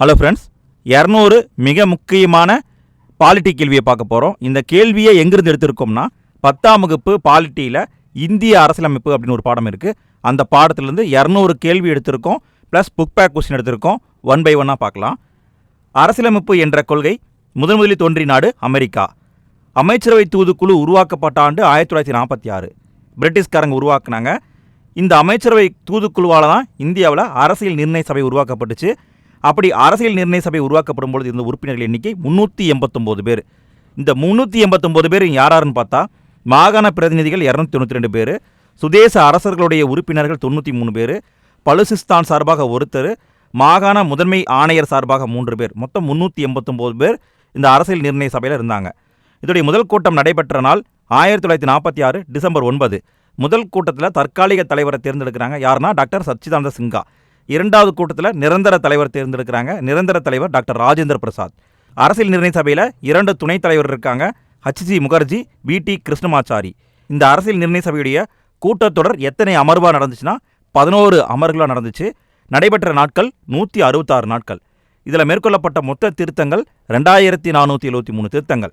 Hello friends இரநூறு மிக முக்கியமான பாலிட்டி கேள்வியை பார்க்க போகிறோம் இந்த கேள்வியை எங்கிருந்து எடுத்திருக்கோம்னா பத்தாம் வகுப்பு பாலிட்டியில் இந்திய அரசியலமைப்பு அப்படின்னு ஒரு பாடம் இருக்குது அந்த பாடத்திலேருந்து இரநூறு கேள்வி எடுத்திருக்கோம். ப்ளஸ் புக் பேக் கொஸ்டின் எடுத்திருக்கோம். ஒன் பை ஒன்னாக பார்க்கலாம். அரசியலமைப்பு என்ற கொள்கை முதன் முதலில் தோன்றிய நாடு அமெரிக்கா. அமைச்சரவை தூதுக்குழு உருவாக்கப்பட்ட ஆண்டு ஆயிரத்தி தொள்ளாயிரத்தி நாற்பத்தி ஆறு. பிரிட்டிஷ்காரங்க உருவாக்குனாங்க. இந்த அமைச்சரவை தூதுக்குழுவால் தான் இந்தியாவில் அரசியல் நிர்ணய சபை உருவாக்கப்பட்டுச்சு. அப்படி அரசியல் நிர்ணய சபை உருவாக்கப்படும் பொழுது இருந்த உறுப்பினர்கள் எண்ணிக்கை முந்நூற்றி எண்பத்தொம்போது பேர். இந்த முந்நூற்றி எண்பத்தொம்போது பேர் யாராருன்னு பார்த்தா மாகாண பிரதிநிதிகள் இரநூத்தி தொண்ணூற்றி ரெண்டு பேர் சுதேச அரசர்களுடைய உறுப்பினர்கள் தொண்ணூற்றி மூணு பேர் பலுசிஸ்தான் சார்பாக ஒருத்தர் மாகாண முதன்மை ஆணையர் சார்பாக மூன்று பேர். மொத்தம் முந்நூற்றி எண்பத்தொம்போது பேர் இந்த அரசியல் நிர்ணய சபையில் இருந்தாங்க. இதோடைய முதல் கூட்டம் நடைபெற்ற நாள் ஆயிரத்தி தொள்ளாயிரத்தி நாற்பத்தி ஆறு டிசம்பர் ஒன்பது. முதல் கூட்டத்தில் தற்காலிக தலைவரை தேர்ந்தெடுக்கிறாங்க யாருன்னா டாக்டர் சச்சிதானந்த சிங்கா. இரண்டாவது கூட்டத்தில் நிரந்தர தலைவர் தேர்ந்தெடுக்கிறாங்க. நிரந்தர தலைவர் டாக்டர் ராஜேந்திர பிரசாத். அரசியல் நிர்ணய சபையில் இரண்டு துணைத் தலைவர் இருக்காங்க. H C Mukherjee V T Krishnamachari. இந்த அரசியல் நிர்ணய சபையுடைய கூட்டத்தொடர் எத்தனை அமர்வாக நடந்துச்சுன்னா பதினோரு அமர்களாக நடந்துச்சு. நடைபெற்ற நாட்கள் நூற்றி அறுபத்தாறு நாட்கள். இதில் மேற்கொள்ளப்பட்ட மொத்த திருத்தங்கள் ரெண்டாயிரத்தி நானூற்றி எழுபத்தி மூணு திருத்தங்கள்.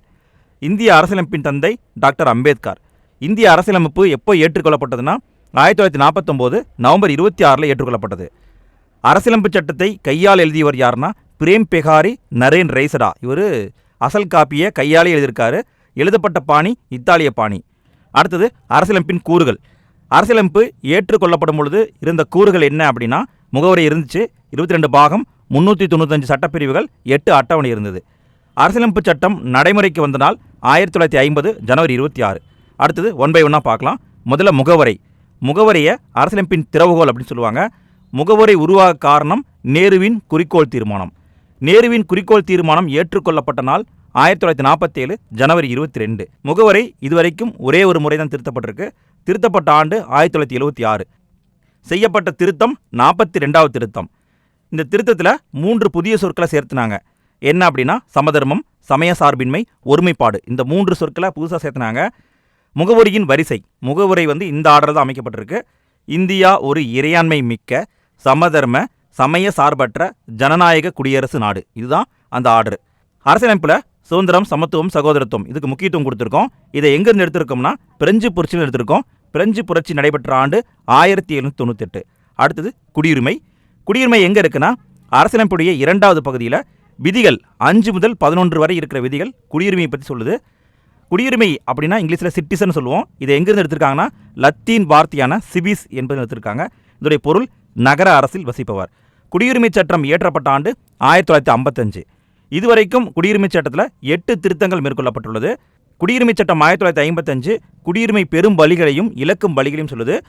இந்திய அரசியலமைப்பின் தந்தை டாக்டர் அம்பேத்கர். இந்திய அரசியலமைப்பு எப்போ ஏற்றுக்கொள்ளப்பட்டதுன்னா ஆயிரத்தி தொள்ளாயிரத்தி நாற்பத்தொம்போது நவம்பர் இருபத்தி ஆறில் ஏற்றுக்கொள்ளப்பட்டது. அரசியலமைப்பு சட்டத்தை கையால் எழுதியவர் யாருன்னா பிரேம் பெகாரி நரேன் ரைசடா. இவர் அசல் காப்பியை கையாலே எழுதியிருக்காரு. எழுதப்பட்ட பாணி இத்தாலிய பாணி. அடுத்தது அரசியலமைப்பின் கூறுகள். அரசியலமைப்பு ஏற்றுக்கொள்ளப்படும் பொழுது இருந்த கூறுகள் என்ன அப்படின்னா முகவரி இருந்துச்சு. இருபத்தி ரெண்டு பாகம் முந்நூற்றி தொண்ணூத்தஞ்சு சட்டப்பிரிவுகள் எட்டு அட்டவணை இருந்தது. அரசியலமைப்பு சட்டம் நடைமுறைக்கு வந்த நாள் ஆயிரத்தி தொள்ளாயிரத்தி ஐம்பது ஜனவரி இருபத்தி ஆறு. அடுத்தது ஒன் பை ஒன்னாக பார்க்கலாம். முதல்ல முகவரை. முகவரியை அரசியலமைப்பின் திறவுகோல் அப்படின்னு சொல்லுவாங்க. முகவரை உருவாக காரணம் நேருவின் குறிக்கோள் தீர்மானம். நேருவின் குறிக்கோள் தீர்மானம் ஏற்றுக்கொள்ளப்பட்ட நாள் ஆயிரத்தி தொள்ளாயிரத்தி நாற்பத்தேழு ஜனவரி இருபத்தி ரெண்டு. முகவரை இதுவரைக்கும் ஒரே ஒரு முறை தான் திருத்தப்பட்டிருக்கு. திருத்தப்பட்ட ஆண்டு ஆயிரத்தி தொள்ளாயிரத்தி எழுபத்தி ஆறு. செய்யப்பட்ட திருத்தம் நாற்பத்தி ரெண்டாவது திருத்தம். இந்த திருத்தத்தில் மூன்று புதிய சொற்களை சேர்த்துனாங்க. என்ன அப்படின்னா சமதர்மம் சமய சார்பின்மை ஒருமைப்பாடு. இந்த மூன்று சொற்களை புதுசாக சேர்த்துனாங்க. முகவரியின் வரிசை. முகவரை வந்து இந்த ஆர்டர் தான் அமைக்கப்பட்டிருக்கு. இந்தியா ஒரு இறையாண்மை மிக்க சமதர்ம சமய சார்பற்ற ஜனநாயக குடியரசு நாடு. இதுதான் அந்த ஆர்டர். அரசியலமைப்பில் சுதந்திரம் சமத்துவம் சகோதரத்துவம் இதுக்கு முக்கியத்துவம் கொடுத்துருக்கோம். இதை எங்கேருந்து எடுத்திருக்கோம்னா பிரெஞ்சு புரட்சியில் எடுத்திருக்கோம். பிரெஞ்சு புரட்சி நடைபெற்ற ஆண்டு ஆயிரத்தி எழுநூற்றி தொண்ணூத்தெட்டு. அடுத்தது குடியுரிமை. குடியுரிமை எங்கே இருக்குன்னா அரசியலமைப்புடைய இரண்டாவது பகுதியில் விதிகள் அஞ்சு முதல் பதினொன்று வரை இருக்கிற விதிகள் குடியுரிமையை பற்றி சொல்லுது. குடியுரிமை அப்படின்னா இங்கிலீஷில் சிட்டிசன் சொல்லுவோம். இதை எங்கேருந்து எடுத்திருக்காங்கன்னா லத்தீன் வார்த்தையான சிபிஸ் என்பது எடுத்திருக்காங்க. இதோடைய பொருள் நகர அரசில் வசிப்பவர். குடியுரிமை சட்டம் இயற்றப்பட்ட ஆண்டு ஆயிரத்தி தொள்ளாயிரத்தி ஐம்பத்தஞ்சு. இதுவரைக்கும் குடியுரிமை சட்டத்தில் எட்டு திருத்தங்கள் மேற்கொள்ளப்பட்டுள்ளது. குடியுரிமை சட்டம் ஆயிரத்தி தொள்ளாயிரத்தி ஐம்பத்தஞ்சு குடியுரிமை பெரும் வழிகளையும் இழக்கும் வழிகளையும் சொல்லுது.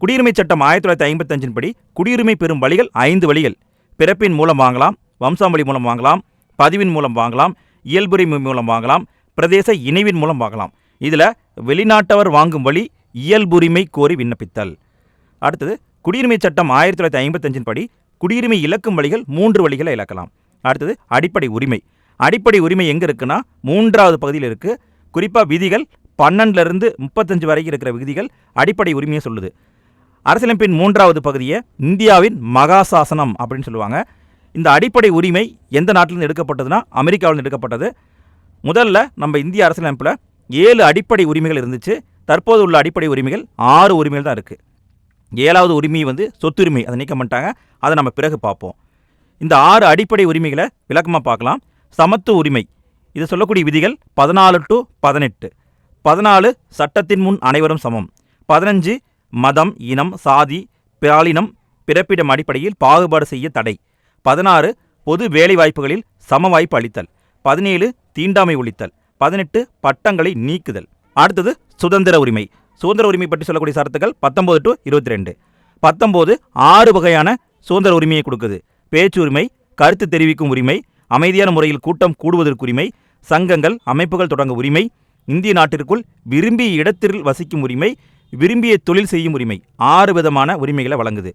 குடியுரிமை சட்டம் ஆயிரத்தி தொள்ளாயிரத்தி ஐம்பத்தஞ்சின் படி குடியுரிமை பெறும் வழிகள் ஐந்து வழிகள். பிறப்பின் மூலம் வாங்கலாம் வம்சாவளி மூலம் வாங்கலாம் பதிவின் மூலம் வாங்கலாம் இயல்புரிமை மூலம் வாங்கலாம் பிரதேச இணைவின் மூலம் வாங்கலாம். இதில் வெளிநாட்டவர் வாங்கும் வழி இயல்புரிமை கோரி விண்ணப்பித்தல். அடுத்தது குடியுரிமை சட்டம் ஆயிரத்தி தொள்ளாயிரத்தி ஐம்பத்தஞ்சின் படி குடியுரிமை இழக்கும் வழிகள் மூன்று வழிகளை இழக்கலாம். அடுத்தது அடிப்படை உரிமை. அடிப்படை உரிமை எங்கே இருக்குன்னா மூன்றாவது பகுதியில் இருக்குது குறிப்பாக விதிகள் பன்னெண்டுலேருந்து முப்பத்தஞ்சு வரைக்கும் இருக்கிற விதிகள் அடிப்படை உரிமையை சொல்லுது. அரசியலமைப்பின் மூன்றாவது பகுதியை இந்தியாவின் மகாசாசனம் அப்படின்னு சொல்லுவாங்க. இந்த அடிப்படை உரிமை எந்த நாட்டிலிருந்து எடுக்கப்பட்டதுன்னா அமெரிக்காவிலிருந்து எடுக்கப்பட்டது. முதல்ல நம்ம இந்திய அரசியலமைப்பில் ஏழு அடிப்படை உரிமைகள் இருந்துச்சு. தற்போது உள்ள அடிப்படை உரிமைகள் ஆறு உரிமைகள் தான் இருக்குது ஏழாவது உரிமை வந்து சொத்துரிமை அதை நீக்க மாட்டாங்க. அதை நம்ம பிறகு பார்ப்போம். இந்த ஆறு அடிப்படை உரிமைகளை விளக்கமாக பார்க்கலாம். சமத்துவ உரிமை. இது சொல்லக்கூடிய விதிகள் பதினாலு டு பதினெட்டு. பதினாலு சட்டத்தின் முன் அனைவரும் சமம். பதினஞ்சு மதம் இனம் சாதி பிராலினம் பிறப்பிடம் அடிப்படையில் பாகுபாடு செய்ய தடை. பதினாறு பொது வேலைவாய்ப்புகளில் சம வாய்ப்பு அளித்தல். பதினேழு தீண்டாமை ஒழித்தல். பதினெட்டு பட்டங்களை நீக்குதல். அடுத்தது சுதந்திர உரிமை. சுதந்திர உரிமை பற்றி சொல்லக்கூடிய சரத்துக்கள் பத்தொம்போது டு இருபத்தி ரெண்டு பத்தொம்போது ஆறு வகையான சுதந்திர உரிமையை கொடுக்குது. பேச்சு உரிமை கருத்து தெரிவிக்கும் உரிமை அமைதியான முறையில் கூட்டம் கூடுவதற்கு உரிமை சங்கங்கள் அமைப்புகள் தொடங்க உரிமை இந்திய நாட்டிற்குள் விரும்பிய இடத்தில் வசிக்கும் உரிமை விரும்பிய தொழில் செய்யும் உரிமை ஆறு விதமான உரிமைகளை வழங்குது.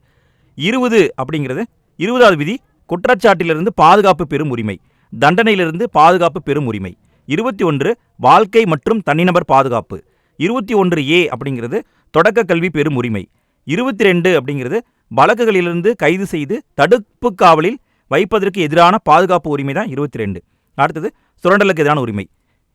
இருபது அப்படிங்கிறது இருபதாவது விதி குற்றச்சாட்டிலிருந்து பாதுகாப்பு பெறும் உரிமை தண்டனையிலிருந்து பாதுகாப்பு பெறும் உரிமை. இருபத்தி ஒன்று வாழ்க்கை மற்றும் தனிநபர் பாதுகாப்பு. இருபத்தி ஒன்று ஏ அப்படிங்கிறது தொடக்க கல்வி பெறும் உரிமை இருபத்தி ரெண்டு அப்படிங்கிறது வழக்குகளிலிருந்து கைது செய்து தடுப்பு காவலில் வைப்பதற்கு எதிரான பாதுகாப்பு உரிமை தான் இருபத்தி ரெண்டு. அடுத்தது சுரண்டலுக்கு எதிரான உரிமை.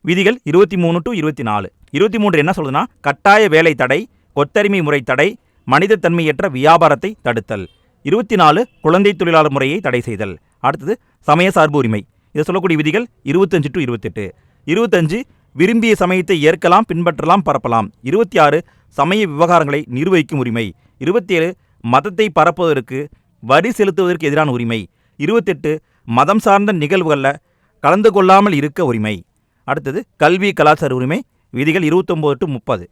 விதிகள் இருபத்தி மூணு டு இருபத்தி நாலு. இருபத்தி மூன்று என்ன சொல்லுதுன்னா கட்டாய வேலை தடை கொத்தரிமை முறை தடை மனிதத்தன்மையற்ற வியாபாரத்தை தடுத்தல். இருபத்தி நாலு குழந்தை தொழிலாளர் முறையை தடை செய்தல். அடுத்தது சமய சார்பு உரிமை. இதை சொல்லக்கூடிய விதிகள் இருபத்தஞ்சு டு இருபத்தெட்டு. இருபத்தஞ்சு விரும்பிய சமயத்தை ஏற்கலாம் பின்பற்றலாம் பரப்பலாம். இருபத்தி ஆறு சமய விவகாரங்களை நிர்வகிக்கும் உரிமை. இருபத்தேழு மதத்தை பரப்புவதற்கு வரி செலுத்துவதற்கு எதிரான உரிமை. இருபத்தெட்டு மதம் சார்ந்த நிகழ்வுகளில் கலந்து கொள்ளாமல் இருக்க உரிமை. அடுத்தது கல்வி கலாச்சார உரிமை. விதிகள் இருபத்தொம்போது டு முப்பது.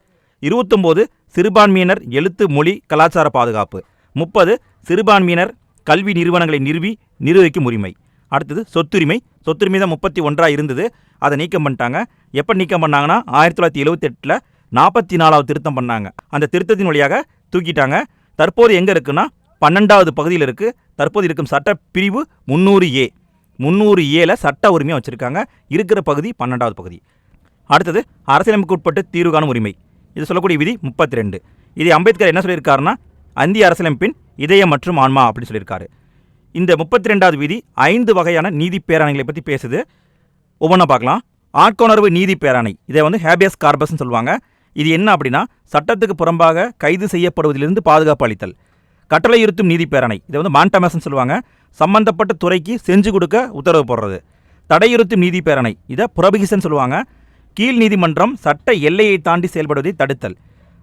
இருபத்தொம்போது சிறுபான்மையினர் எழுத்து மொழி கலாச்சார பாதுகாப்பு. முப்பது சிறுபான்மையினர் கல்வி நிறுவனங்களை நிறுவி நிர்வகிக்கும் உரிமை. அடுத்தது சொத்துரிமை. சொத்துரிமை தான் முப்பத்தி ஒன்றாக இருந்தது. அதை நீக்கம் பண்ணிட்டாங்க. எப்போ நீக்கம் பண்ணாங்கன்னா ஆயிரத்தி தொள்ளாயிரத்தி எழுவத்தெட்டில் நாற்பத்தி நாலாவது திருத்தம் பண்ணாங்க. அந்த திருத்தத்தின் வழியாக தூக்கிட்டாங்க. தற்போது எங்கே இருக்குன்னா பன்னெண்டாவது பகுதியில் இருக்குது தற்போது இருக்கும் சட்ட பிரிவு முந்நூறு ஏ. முந்நூறு ஏல சட்ட உரிமையாக வச்சுருக்காங்க. இருக்கிற பகுதி பன்னெண்டாவது பகுதி. அடுத்தது அரசியலமைப்புக்கு உட்பட்டு தீர்வு காணும் உரிமை. இது சொல்லக்கூடிய விதி முப்பத்தி ரெண்டு இதை அம்பேத்கர் என்ன சொல்லியிருக்காருன்னா இந்திய அரசியலமைப்பின் இதயம் மற்றும் ஆன்மா அப்படின்னு சொல்லியிருக்காரு. இந்த முப்பத்தி ரெண்டாவது விதி ஐந்து வகையான நீதி பேராணைகளை பற்றி பேசுது. ஒவ்வொன்றா பார்க்கலாம். ஆட்கொணர்வு நீதி பேராணை. இதை வந்து ஹேபியஸ் கார்பஸ்ன்னு சொல்லுவாங்க. இது என்ன அப்படின்னா சட்டத்துக்கு புறம்பாக கைது செய்யப்படுவதிலிருந்து பாதுகாப்பு அளித்தல். கட்டளை இருத்தும் நீதி பேராணை. இதை வந்து மான்டமஸ்ன்னு சொல்லுவாங்க. சம்பந்தப்பட்ட துறைக்கு செஞ்சு கொடுக்க உத்தரவு போடுறது. தடையுறுத்தும் நீதி பேரணை. இதை புரபிகிசன் சொல்லுவாங்க. கீழ் நீதிமன்றம் சட்ட எல்லையை தாண்டி செயல்படுவதை தடுத்தல்.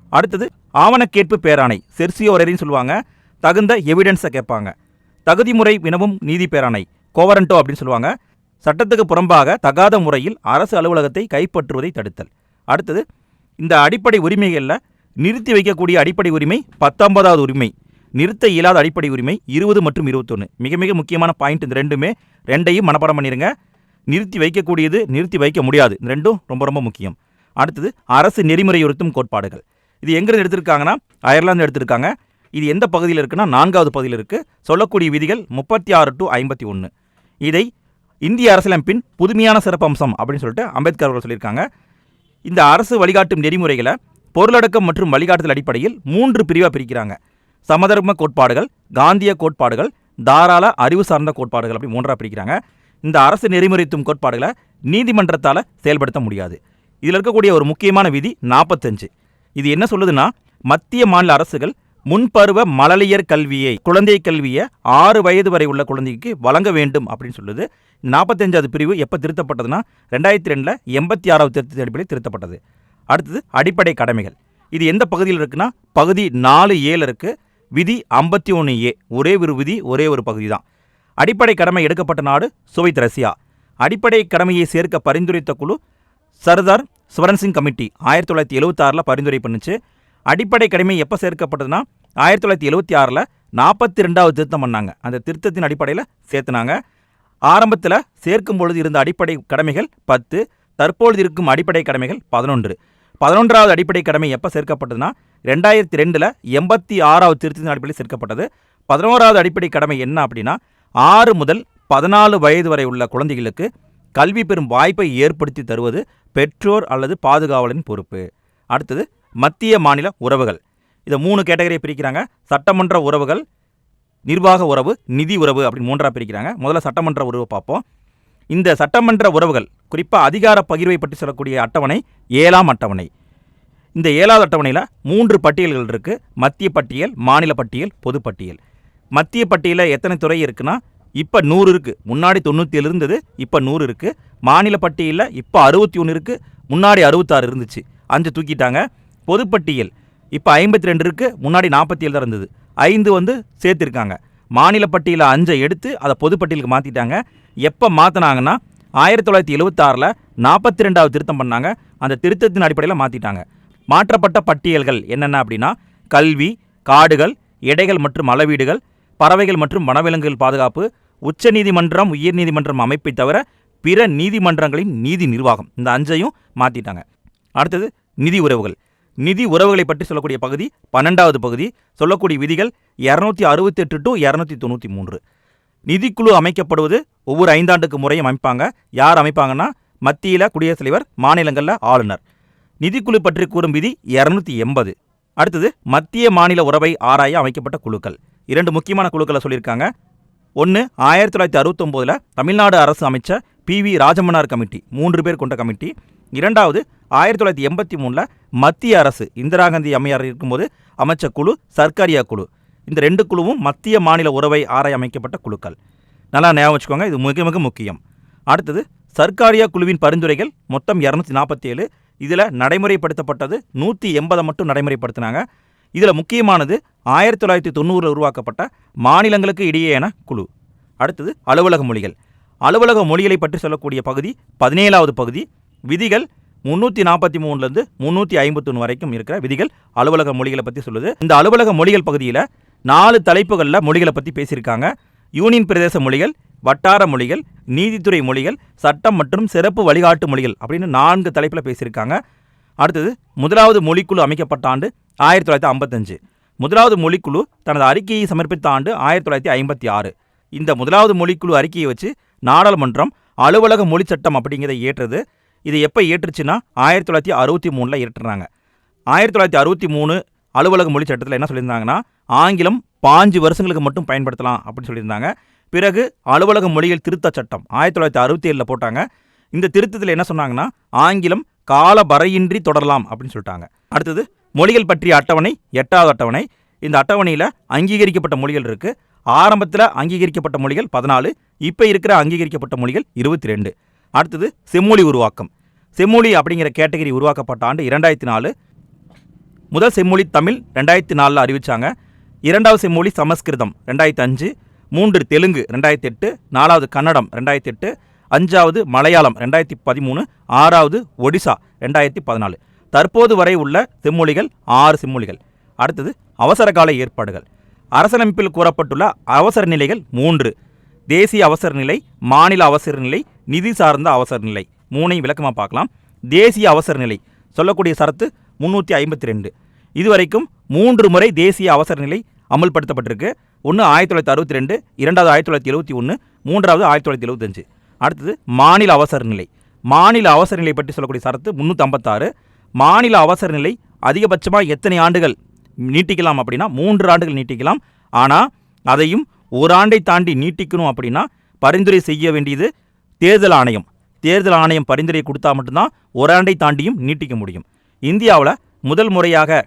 அடுத்தது ஆவணக்கேட்பு பேராணை. செர்சியோரின்னு சொல்லுவாங்க. தகுந்த எவிடன்ஸை கேட்பாங்க. தகுதி முறை வினவும் நீதி பேராணை. கோவரண்டோ அப்படின்னு சொல்லுவாங்க. சட்டத்துக்கு புறம்பாக தகாத முறையில் அரசு அலுவலகத்தை கைப்பற்றுவதை தடுத்தல். அடுத்தது இந்த அடிப்படை உரிமைகளில் நிறுத்தி வைக்கக்கூடிய அடிப்படை உரிமை பத்தொன்பதாவது உரிமை. நிறுத்த இயலாத அடிப்படை உரிமை இருபது மற்றும் இருபத்தொன்று மிக மிக முக்கியமான பாயிண்ட் இந்த ரெண்டுமே. ரெண்டையும் மனப்பாடம் பண்ணிடுங்க நிறுத்தி வைக்கக்கூடியது நிறுத்தி வைக்க முடியாது. இந்த ரெண்டும் ரொம்ப ரொம்ப முக்கியம். அடுத்தது அரசு நெறிமுறையுறுத்தும் கோட்பாடுகள். இது எங்கிருந்து எடுத்திருக்காங்கன்னா? அயர்லாந்து எடுத்திருக்காங்க. இது எந்த பகுதியில் இருக்குன்னா? நான்காவது பகுதியில் இருக்குது சொல்லக்கூடிய விதிகள் முப்பத்தி ஆறு டு ஐம்பத்தி ஒன்று இதை இந்திய அரசியலமைப்பின் புதுமையான சிறப்பம்சம் அப்படின்னு சொல்லிட்டு அம்பேத்கர் அவர்கள் சொல்லியிருக்காங்க. இந்த அரசு வழிகாட்டும் நெறிமுறைகளை பொருளடக்கம் மற்றும் வழிகாட்டுதல் அடிப்படையில் மூன்று பிரிவாக பிரிக்கிறாங்க. சமதர்ம கோட்பாடுகள் காந்திய கோட்பாடுகள் தாராள அறிவு சார்ந்த கோட்பாடுகள் அப்படி மூன்றாக பிரிக்கிறாங்க. இந்த அரசு நெறிமுறைத்தும் கோட்பாடுகளை நீதிமன்றத்தால் செயல்படுத்த முடியாது. இதில் இருக்கக்கூடிய ஒரு முக்கியமான விதி நாற்பத்தஞ்சு இது என்ன சொல்லுதுன்னா மத்திய மாநில அரசுகள் முன்பருவ மழலையர் கல்வியை குழந்தை கல்வியை ஆறு வயது வரை உள்ள குழந்தைக்கு வழங்க வேண்டும் அப்படின்னு சொல்லுது. நாற்பத்தஞ்சாவது பிரிவு எப்போ திருத்தப்பட்டதுன்னா ரெண்டாயிரத்தி ரெண்டில் எண்பத்தி ஆறாவது திருத்த அடிப்படையில் திருத்தப்பட்டது. அடுத்தது அடிப்படை கடமைகள். இது எந்த பகுதியில் இருக்குன்னா பகுதி நாலு ஏழு இருக்குது விதி ஐம்பத்தி ஒன்று ஏ. ஒரே ஒரு விதி ஒரே ஒரு பகுதி தான். அடிப்படை கடமை எடுக்கப்பட்ட நாடு சுவைத் ரஷ்யா. அடிப்படை கடமையை சேர்க்க பரிந்துரைத்த குழு சர்தார் ஸ்வரன் சிங் கமிட்டி ஆயிரத்தி தொள்ளாயிரத்தி எழுபத்தாறில் பரிந்துரை பண்ணுச்சு. அடிப்படை கடமை எப்போ சேர்க்கப்பட்டதுன்னா ஆயிரத்தி தொள்ளாயிரத்தி எழுபத்தி ஆறில் நாற்பத்தி ரெண்டாவது திருத்தம் பண்ணாங்க. அந்த திருத்தத்தின் அடிப்படையில் சேர்த்துனாங்க. ஆரம்பத்தில் சேர்க்கும் பொழுது இருந்த அடிப்படை கடமைகள் பத்து தற்பொழுது இருக்கும் அடிப்படை கடமைகள் பதினொன்று. பதினொன்றாவது அடிப்படை கடமை எப்போ சேர்க்கப்பட்டதுன்னா ரெண்டாயிரத்தி ரெண்டில் எண்பத்தி ஆறாவது திருத்தத்தின் அடிப்படையில் சேர்க்கப்பட்டது. பதினோராவது அடிப்படை கடமை என்ன அப்படின்னா ஆறு முதல் பதினாலு வயது வரை உள்ள குழந்தைகளுக்கு கல்வி பெறும் வாய்ப்பை ஏற்படுத்தி தருவது பெற்றோர் அல்லது பாதுகாவலின் பொறுப்பு. அடுத்தது மத்திய மாநில உறவுகள். இதை மூணு கேட்டகரியை பிரிக்கிறாங்க. சட்டமன்ற உறவுகள் நிர்வாக உறவு நிதி உறவு அப்படின்னு மூன்றாக பிரிக்கிறாங்க. முதல்ல சட்டமன்ற உறவு பார்ப்போம். இந்த சட்டமன்ற உறவுகள் குறிப்பாக அதிகார பகிர்வை பற்றி சொல்லக்கூடிய அட்டவணை ஏழாம் அட்டவணை. இந்த ஏழாவது அட்டவணையில் மூன்று பட்டியல்கள் இருக்குது மத்திய பட்டியல் மாநில பட்டியல் பொது பட்டியல். மத்திய பட்டியலில் எத்தனை துறை இருக்குன்னா இப்போ நூறு இருக்குது முன்னாடி தொண்ணூற்றி ஏழு இருந்தது இப்போ நூறு இருக்குது மாநில பட்டியலில் இப்போ அறுபத்தி ஒன்று இருக்குது முன்னாடி அறுபத்தாறு இருந்துச்சு. அஞ்சு தூக்கிட்டாங்க. பொதுப்பட்டியல். இப்போ ஐம்பத்தி ரெண்டு இருக்குது முன்னாடி நாற்பத்தி ஏழு தான் இருந்தது. ஐந்து வந்து சேர்த்துருக்காங்க. மாநில பட்டியலில் அஞ்சை எடுத்து அதை பொதுப்பட்டியலுக்கு மாற்றிட்டாங்க எப்போ மாற்றினாங்கன்னா ஆயிரத்தி தொள்ளாயிரத்தி எழுபத்தாறில் நாற்பத்தி ரெண்டாவது திருத்தம் பண்ணாங்க. அந்த திருத்தத்தின் அடிப்படையில் மாற்றிட்டாங்க மாற்றப்பட்ட பட்டியல்கள் என்னென்ன அப்படின்னா கல்வி காடுகள் எடைகள் மற்றும் அளவீடுகள் பறவைகள் மற்றும் வனவிலங்குகள் பாதுகாப்பு உச்சநீதிமன்றம் உயர்நீதிமன்றம் அமைப்பை தவிர பிற நீதிமன்றங்களின் நீதி நிர்வாகம். இந்த அஞ்சையும் மாற்றிட்டாங்க அடுத்தது நிதி உறவுகள். நிதி உறவுகளை பற்றி சொல்லக்கூடிய பகுதி பன்னெண்டாவது பகுதி. சொல்லக்கூடிய விதிகள் இரநூத்தி அறுபத்தெட்டு டு இரநூத்தி தொண்ணூற்றி மூன்று. நிதிக்குழு அமைக்கப்படுவது ஒவ்வொரு ஐந்தாண்டுக்கு முறையும் அமைப்பாங்க. யார் அமைப்பாங்கன்னா? மத்தியில் குடியரசுத் தலைவர் மாநிலங்களில் ஆளுநர். நிதிக்குழு பற்றி கூறும் விதி இரநூத்தி எண்பது. அடுத்தது மத்திய மாநில உறவை ஆராய அமைக்கப்பட்ட குழுக்கள். இரண்டு முக்கியமான குழுக்களை சொல்லியிருக்காங்க. ஒன்று ஆயிரத்தி தொள்ளாயிரத்தி அறுபத்தொம்போதில் தமிழ்நாடு அரசு அமைச்ச பி வி ராஜமன்னார் கமிட்டி மூன்று பேர் கொண்ட கமிட்டி. இரண்டாவது ஆயிரத்தி தொள்ளாயிரத்தி எண்பத்தி மூணில் மத்திய அரசு இந்திரா காந்தி அம்மையார் இருக்கும்போது அமைச்ச குழு சர்க்காரியா குழு. இந்த ரெண்டு குழுவும் மத்திய மாநில உறவை ஆராய அமைக்கப்பட்ட குழுக்கள். நல்லா ஞாபகம் வச்சுக்கோங்க இது மிக மிக முக்கியம். அடுத்தது சர்க்காரியா குழுவின் பரிந்துரைகள் மொத்தம் இரநூத்தி நாற்பத்தி ஏழு இதில் நடைமுறைப்படுத்தப்பட்டது நூற்றி எண்பதை மட்டும் நடைமுறைப்படுத்தினாங்க. இதில் முக்கியமானது ஆயிரத்தி தொள்ளாயிரத்தி தொண்ணூறில் உருவாக்கப்பட்ட மாநிலங்களுக்கு இடையேயான குழு. அடுத்தது அலுவலக மொழிகள். அலுவலக மொழிகளை பற்றி சொல்லக்கூடிய பகுதி பதினேழாவது பகுதி விதிகள் முந்நூற்றி நாற்பத்தி மூணுலேருந்து முந்நூற்றி ஐம்பத்தொன்று வரைக்கும் இருக்கிற விதிகள் அலுவலக மொழிகளை பற்றி சொல்லுது. இந்த அலுவலக மொழிகள் பகுதியில் நாலு தலைப்புகளில் மொழிகளை பற்றி பேசியிருக்காங்க. யூனியன் பிரதேச மொழிகள் வட்டார மொழிகள் நீதித்துறை மொழிகள் சட்டம் மற்றும் சிறப்பு வழிகாட்டு மொழிகள் அப்படின்னு நான்கு தலைப்பில் பேசியிருக்காங்க. அடுத்தது முதலாவது மொழிக்குழு அமைக்கப்பட்ட ஆண்டு ஆயிரத்தி தொள்ளாயிரத்தி ஐம்பத்தஞ்சு. முதலாவது மொழிக்குழு தனது அறிக்கையை சமர்ப்பித்த ஆண்டு ஆயிரத்தி தொள்ளாயிரத்தி ஐம்பத்தி ஆறு. இந்த முதலாவது மொழிக்குழு அறிக்கையை வச்சு நாடாளுமன்றம் அலுவலக மொழி சட்டம் அப்படிங்கிறத ஏற்றது. இது எப்போ ஏற்றுச்சுன்னா ஆயிரத்தி தொள்ளாயிரத்தி அறுபத்தி மூணில் ஏற்றுறாங்க. ஆயிரத்தி தொள்ளாயிரத்தி அறுபத்தி மூணு அலுவலக மொழி சட்டத்தில் என்ன சொல்லியிருந்தாங்கன்னா ஆங்கிலம் பாஞ்சு வருஷங்களுக்கு மட்டும் பயன்படுத்தலாம் அப்படின்னு சொல்லியிருந்தாங்க. பிறகு அலுவலக மொழிகள் திருத்த சட்டம் ஆயிரத்தி தொள்ளாயிரத்தி அறுபத்தி ஏழில் போட்டாங்க. இந்த திருத்தத்தில் என்ன சொன்னாங்கன்னா ஆங்கிலம் கால வரையின்றி தொடரலாம் அப்படின்னு சொல்லிட்டாங்க. அடுத்தது மொழிகள் பற்றிய அட்டவணை எட்டாவது அட்டவணை. இந்த அட்டவணையில் அங்கீகரிக்கப்பட்ட மொழிகள் இருக்குது ஆரம்பத்தில் அங்கீகரிக்கப்பட்ட மொழிகள் பதினாலு இப்போ இருக்கிற அங்கீகரிக்கப்பட்ட மொழிகள் இருபத்தி ரெண்டு. அடுத்தது செம்மொழி உருவாக்கம். செம்மொழி அப்படிங்கிற கேட்டகரி உருவாக்கப்பட்ட ஆண்டு இரண்டாயிரத்தி நாலு. முதல் செம்மொழி தமிழ் ரெண்டாயிரத்தி நாலில் அறிவித்தாங்க இரண்டாவது செம்மொழி சமஸ்கிருதம் ரெண்டாயிரத்தி அஞ்சு. மூன்று தெலுங்கு ரெண்டாயிரத்தி எட்டு. நாலாவது கன்னடம் ரெண்டாயிரத்தி எட்டு. அஞ்சாவது மலையாளம் ரெண்டாயிரத்தி பதிமூணு. ஆறாவது ஒடிசா ரெண்டாயிரத்தி பதினாலு. தற்போது வரை உள்ள செம்மொழிகள் ஆறு செம்மொழிகள். அடுத்தது அவசரகால ஏற்பாடுகள். அரசமைப்பில் கூறப்பட்டுள்ள அவசர நிலைகள் மூன்று. தேசிய அவசர நிலை மாநில அவசர நிலை நிதி சார்ந்த அவசர நிலை மூணையும் விளக்கமாக பார்க்கலாம். தேசிய அவசர நிலை சொல்லக்கூடிய சரத்து முந்நூற்றி ஐம்பத்தி ரெண்டு. இதுவரைக்கும் மூன்று முறை தேசிய அவசர நிலை அமல்படுத்தப்பட்டிருக்கு. ஒன்று ஆயிரத்தி தொள்ளாயிரத்தி அறுபத்தி ரெண்டு இரண்டாவது ஆயிரத்தி தொள்ளாயிரத்தி எழுபத்தி ஒன்று மூன்றாவது ஆயிரத்தி தொள்ளாயிரத்தி எழுபத்தஞ்சு அடுத்தது மாநில அவசர நிலை மாநில அவசர நிலை பற்றி சொல்லக்கூடிய சரத்து முந்நூற்றம்பத்தாறு மாநில அவசர நிலை அதிகபட்சமாக எத்தனை ஆண்டுகள் நீட்டிக்கலாம் அப்படின்னா மூன்று ஆண்டுகள் நீட்டிக்கலாம். ஆனால் அதையும் ஒரு ஆண்டை தாண்டி நீட்டிக்கணும் அப்படின்னா பரிந்துரை செய்ய வேண்டியது தேர்தல் ஆணையம் தேர்தல் ஆணையம் பரிந்துரை கொடுத்தா மட்டும்தான் ஓராண்டை தாண்டியும் நீட்டிக்க முடியும். இந்தியாவில் முதல் முறையாக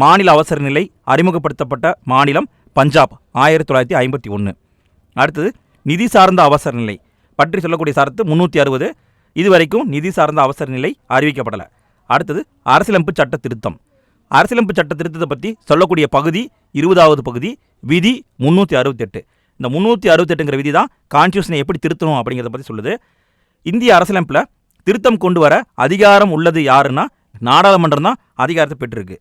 மாநில அவசர நிலை அறிமுகப்படுத்தப்பட்ட மாநிலம் பஞ்சாப் ஆயிரத்தி தொள்ளாயிரத்தி ஐம்பத்தி ஒன்று அடுத்தது நிதி சார்ந்த அவசர நிலை. பற்றி சொல்லக்கூடிய சரத்து முந்நூற்றி அறுபது. இதுவரைக்கும் நிதி சார்ந்த அவசர நிலை அறிவிக்கப்படலை. அடுத்தது அரசியலமைப்பு சட்ட திருத்தம். அரசியலமைப்பு சட்ட திருத்தத்தை பற்றி சொல்லக்கூடிய பகுதி இருபதாவது பகுதி விதி முந்நூற்றி அறுபத்தெட்டு. இந்த முந்நூற்றி அறுபத்தெட்டுங்கிற விதி தான் கான்ஸ்டியூஷனை எப்படி திருத்தணும் அப்படிங்கிறத பற்றி சொல்லுது. இந்திய அரசியலமைப்பில் திருத்தம் கொண்டு வர அதிகாரம் உள்ளது யாருன்னா நாடாளுமன்றம் தான் அதிகாரத்தை பெற்றிருக்கு.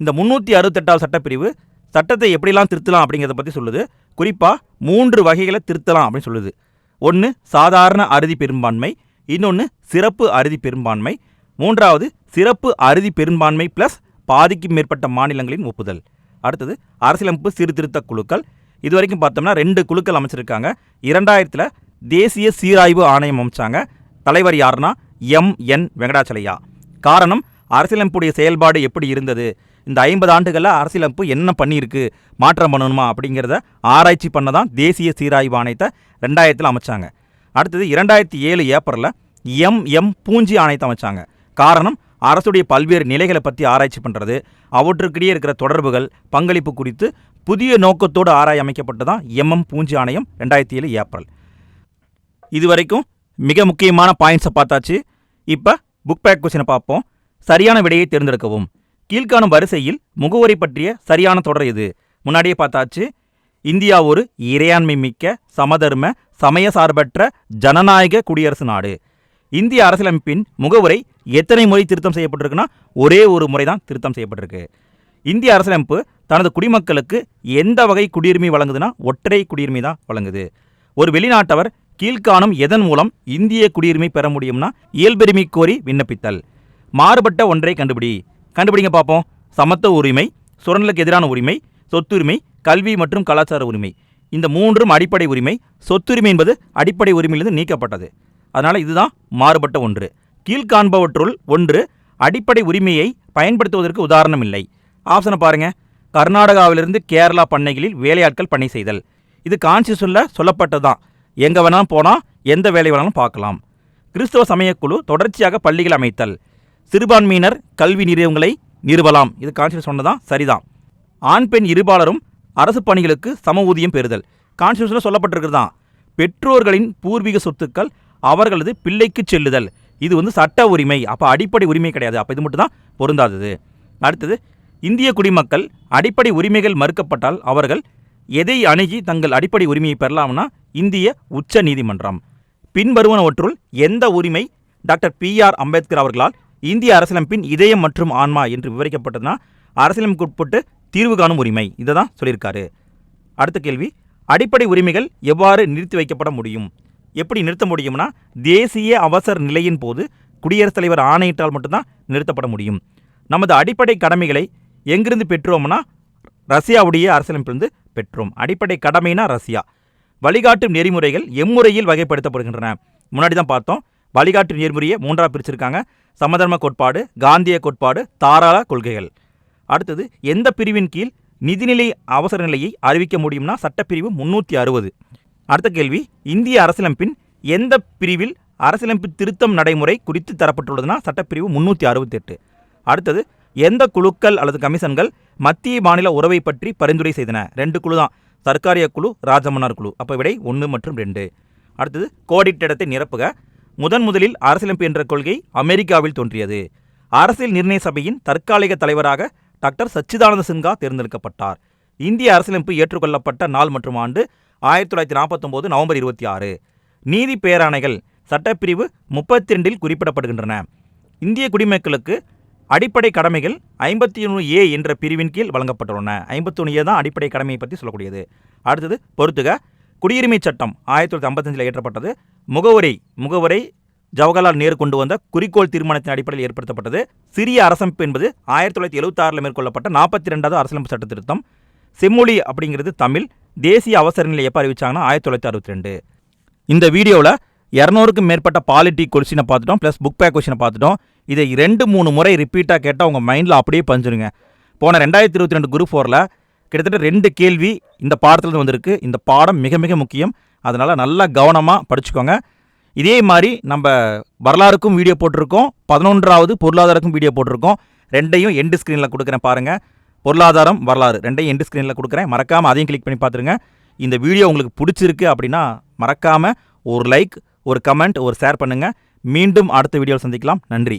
இந்த முந்நூற்றி அறுபத்தெட்டாவது சட்டப்பிரிவு சட்டத்தை எப்படிலாம் திருத்தலாம் அப்படிங்கிறத பற்றி சொல்லுது. குறிப்பாக மூன்று வகைகளை திருத்தலாம் அப்படின்னு சொல்லுது. ஒன்று சாதாரண அறுதி பெரும்பான்மை. இன்னொன்று சிறப்பு அறுதி பெரும்பான்மை. மூன்றாவது சிறப்பு அறுதி பெரும்பான்மை ப்ளஸ் பாதிக்கும் மேற்பட்ட மாநிலங்களின் ஒப்புதல். அடுத்தது அரசியலமைப்பு சீர்திருத்த குழுக்கள். இது வரைக்கும் பார்த்தோம்னா ரெண்டு குழுக்கள் அமைச்சிருக்காங்க. இரண்டாயிரத்தில் தேசிய சீராய்வு ஆணையம் அமைச்சாங்க. தலைவர் யாருன்னா எம் என் வெங்கடாச்சலையா. காரணம் அரசியலமைப்புடைய செயல்பாடு எப்படி இருந்தது? இந்த ஐம்பது ஆண்டுகளில் அரசியலமைப்பு என்ன பண்ணியிருக்கு? மாற்றம் பண்ணணுமா அப்படிங்கிறத ஆராய்ச்சி பண்ண தான் தேசிய சீராய்வு ஆணையத்தை ரெண்டாயிரத்தில் அமைச்சாங்க. அடுத்தது இரண்டாயிரத்தி ஏழு ஏப்ரலில் எம் எம் பூஞ்சி ஆணையத்தை அமைச்சாங்க. காரணம் அரசுடைய பல்வேறு நிலைகளை பற்றி ஆராய்ச்சி பண்ணுறது அவற்றுக்கிடையே இருக்கிற தொடர்புகள் பங்களிப்பு குறித்து புதிய நோக்கத்தோடு ஆராய் அமைக்கப்பட்டு தான் எம்எம் பூஞ்சி ஆணையம் ரெண்டாயிரத்தி ஏழு ஏப்ரல். இதுவரைக்கும் மிக முக்கியமான பாயிண்ட்ஸை பார்த்தாச்சு. இப்போ புக் பேக் கொஸ்டினை பார்ப்போம். சரியான விடையை தேர்ந்தெடுக்கவும். கீழ்காணும் வரிசையில் முகவரி பற்றிய சரியான தொடர் இது முன்னாடியே பார்த்தாச்சு. இந்தியா ஒரு இறையாண்மை மிக்க சமதர்ம சமய சார்பற்ற ஜனநாயக குடியரசு நாடு. இந்திய அரசியலமைப்பின் முகவுரை எத்தனை முறை திருத்தம் செய்யப்பட்டிருக்குன்னா ஒரே ஒரு முறை தான் திருத்தம் செய்யப்பட்டிருக்கு. இந்திய அரசியலமைப்பு தனது குடிமக்களுக்கு எந்த வகை குடியுரிமை வழங்குதுன்னா ஒற்றை குடியுரிமை தான் வழங்குது. ஒரு வெளிநாட்டவர் கீழ்காணும் எதன் மூலம் இந்திய குடியுரிமை பெற முடியும்னா இயல்பெருமை கோரி விண்ணப்பித்தல். மாறுபட்ட ஒன்றை கண்டுபிடி. கண்டுபிடிங்க பார்ப்போம் சமத்துவ உரிமை சுரண்டலுக்கு எதிரான உரிமை சொத்துரிமை கல்வி மற்றும் கலாச்சார உரிமை. இந்த மூன்றும் அடிப்படை உரிமை. சொத்துரிமை என்பது அடிப்படை உரிமையிலிருந்து நீக்கப்பட்டது. அதனால் இதுதான் மாறுபட்ட ஒன்று. கீழ்காண்பவற்றுள் ஒன்று அடிப்படை உரிமையை பயன்படுத்துவதற்கு உதாரணம் இல்லை. ஆப்ஷனை பாருங்கள் கர்நாடகாவிலிருந்து கேரளா பண்ணைகளில் வேலையாட்கள் பணி செய்தல். இது கான்ஸ்டியூஷனில் சொல்லப்பட்டதுதான். எங்கே வேணாலும் போனால் எந்த வேலை வேணாலும் பார்க்கலாம். கிறிஸ்தவ சமயக்குழு தொடர்ச்சியாக பள்ளிகள் அமைத்தல். சிறுபான்மையினர் கல்வி நிறுவனங்களை நிறுவலாம். இது கான்ஸ்டியூஷன் சொன்னதான் சரிதான். ஆண் பெண் இருபாலரும் அரசு பணிகளுக்கு சம ஊதியம் பெறுதல். கான்ஸ்டியூஷனில் சொல்லப்பட்டிருக்கிறது தான் பெற்றோர்களின் பூர்வீக சொத்துக்கள் அவர்களது பிள்ளைக்கு செல்லுதல். இது வந்து சட்ட உரிமை. அப்போ அடிப்படை உரிமை கிடையாது. அப்போ இது மட்டும் தான் பொருந்தாதது. அடுத்தது இந்திய குடிமக்கள் அடிப்படை உரிமைகள் மறுக்கப்பட்டால் அவர்கள் எதை அணுகி தங்கள் அடிப்படை உரிமையை பெறலாம்னா இந்திய உச்ச நீதிமன்றம். பின்வருவனவற்றுள் எந்த உரிமை டாக்டர் பி ஆர் அம்பேத்கர் அவர்களால் இந்திய அரசியலமைப்பின் இதயம் மற்றும் ஆன்மா என்று விவரிக்கப்பட்டதுன்னா அரசியலமைப்புக்கு உட்பட்டு தீர்வு காணும் உரிமை. இதை தான் சொல்லியிருக்காரு. அடுத்த கேள்வி. அடிப்படை உரிமைகள் எவ்வாறு நிறுத்தி வைக்கப்பட முடியும்? எப்படி நிறுத்த முடியும்னா தேசிய அவசர நிலையின் போது குடியரசுத் தலைவர் ஆணையிட்டால் மட்டும்தான் நிறுத்தப்பட முடியும். நமது அடிப்படை கடமைகளை எங்கிருந்து பெற்றோம்னா ரஷ்யாவுடைய அரசியலமைப்பிலிருந்து பெற்றோம். அடிப்படை கடமைனா ரஷ்யா. வழிகாட்டும் நெறிமுறைகள் எம்முறையில் வகைப்படுத்தப்படுகின்றன. முன்னாடி தான் பார்த்தோம் வழிகாட்டும் நெறிமுறையை மூன்றாக பிரிச்சிருக்காங்க. சமதர்ம கோட்பாடு காந்திய கோட்பாடு தாராள கொள்கைகள். அடுத்தது எந்த பிரிவின் கீழ் நிதிநிலை அவசர நிலையை அறிவிக்க முடியும்னா சட்டப்பிரிவு முன்னூற்றி அறுபது. அடுத்த கேள்வி இந்திய அரசியலமைப்பின் எந்த பிரிவில் அரசியலமைப்பு திருத்தம் நடைமுறை குறித்து தரப்பட்டுள்ளதுன்னா சட்டப்பிரிவு முன்னூற்றி அறுபத்தெட்டு. அடுத்தது எந்த குழுக்கள் அல்லது கமிஷன்கள் மத்திய மாநில உறவை பற்றி பரிந்துரை செய்தன? ரெண்டு குழு தான் சர்க்காரிய குழு ராஜமன்னார் குழு. அப்போ விடை ஒன்று மற்றும் ரெண்டு. அடுத்தது கோடிட்ட இடத்தை நிரப்புக. முதன் முதலில் அரசியலமைப்பு என்ற கொள்கை அமெரிக்காவில் தோன்றியது. அரசியல் நிர்ணய சபையின் தற்காலிக தலைவராக டாக்டர் சச்சிதானந்த சின்ஹா தேர்ந்தெடுக்கப்பட்டார். இந்திய அரசியலமைப்பு ஏற்றுக்கொள்ளப்பட்ட நாள் மற்றும் ஆண்டு ஆயிரத்தி தொள்ளாயிரத்தி நாற்பத்தொம்போது நவம்பர் இருபத்தி ஆறு. நீதி பேராணைகள் சட்டப்பிரிவு முப்பத்தி ரெண்டில் குறிப்பிடப்படுகின்றன. இந்திய குடிமக்களுக்கு அடிப்படை கடமைகள் ஐம்பத்தி ஒன்று ஏ என்ற பிரிவின் கீழ் வழங்கப்பட்டுள்ளன. ஐம்பத்தி ஒன்று ஏ தான் அடிப்படை கடமையை பற்றி சொல்லக்கூடியது. அடுத்தது பொறுத்துக. குடியுரிமை சட்டம் ஆயிரத்தி தொள்ளாயிரத்தி ஐம்பத்தஞ்சில் ஏற்றப்பட்டது முகவரை முகவரை ஜவஹர்லால் நேரு கொண்டு வந்த குறிக்கோள் தீர்மானத்தின் அடிப்படையில் ஏற்படுத்தப்பட்டது. சிறிய அரசமைப்பு என்பது ஆயிரத்தி தொள்ளாயிரத்தி எழுபத்தாறில் மேற்கொள்ளப்பட்ட நாற்பத்தி ரெண்டாவது அரசியலமைப்பு சட்ட திருத்தம். செம்மொழி அப்படிங்கிறது தமிழ். தேசிய அவசர நிலை எப்போ அறிவிச்சாங்கன்னா ஆயிரத்தி தொள்ளாயிரத்தி அறுபத்தி ரெண்டு. இந்த வீடியோவில் இரநூறுக்கும் மேற்பட்ட பாலிட்டி கொஸ்டினை பார்த்துட்டோம் ப்ளஸ் புக் பேக் கொஸ்டினை பார்த்துட்டோம். இதை ரெண்டு மூணு முறை ரிப்பீட்டாக கேட்டால் உங்கள் மைண்டில் அப்படியே பஞ்சிருங்க போன ரெண்டாயிரத்தி இருபத்தி ரெண்டு குரூப் ஃபோரில் கிட்டத்தட்ட ரெண்டு கேள்வி இந்த பாடத்துலேருந்து வந்திருக்கு. இந்த பாடம் மிக மிக முக்கியம். அதனால் நல்லா கவனமாக படிச்சுக்கோங்க. இதே மாதிரி நம்ம வரலாறுக்கும் வீடியோ போட்டிருக்கோம். பதினொன்றாவது பொருளாதாரக்கும் வீடியோ போட்டிருக்கோம். ரெண்டையும் எண்டு ஸ்க்ரீனில் கொடுக்குறேன் பாருங்கள் பொருளாதாரம் வரலாறு ரெண்டையும் எண்டு ஸ்க்ரீனில் கொடுக்குறேன். மறக்காமல் அதையும் கிளிக் பண்ணி பார்த்துருங்க. இந்த வீடியோ உங்களுக்கு பிடிச்சிருக்கு அப்படின்னா மறக்காமல் ஒரு லைக் ஒரு கமெண்ட் ஒரு ஷேர் பண்ணுங்கள் மீண்டும் அடுத்த வீடியோவில் சந்திக்கலாம். நன்றி.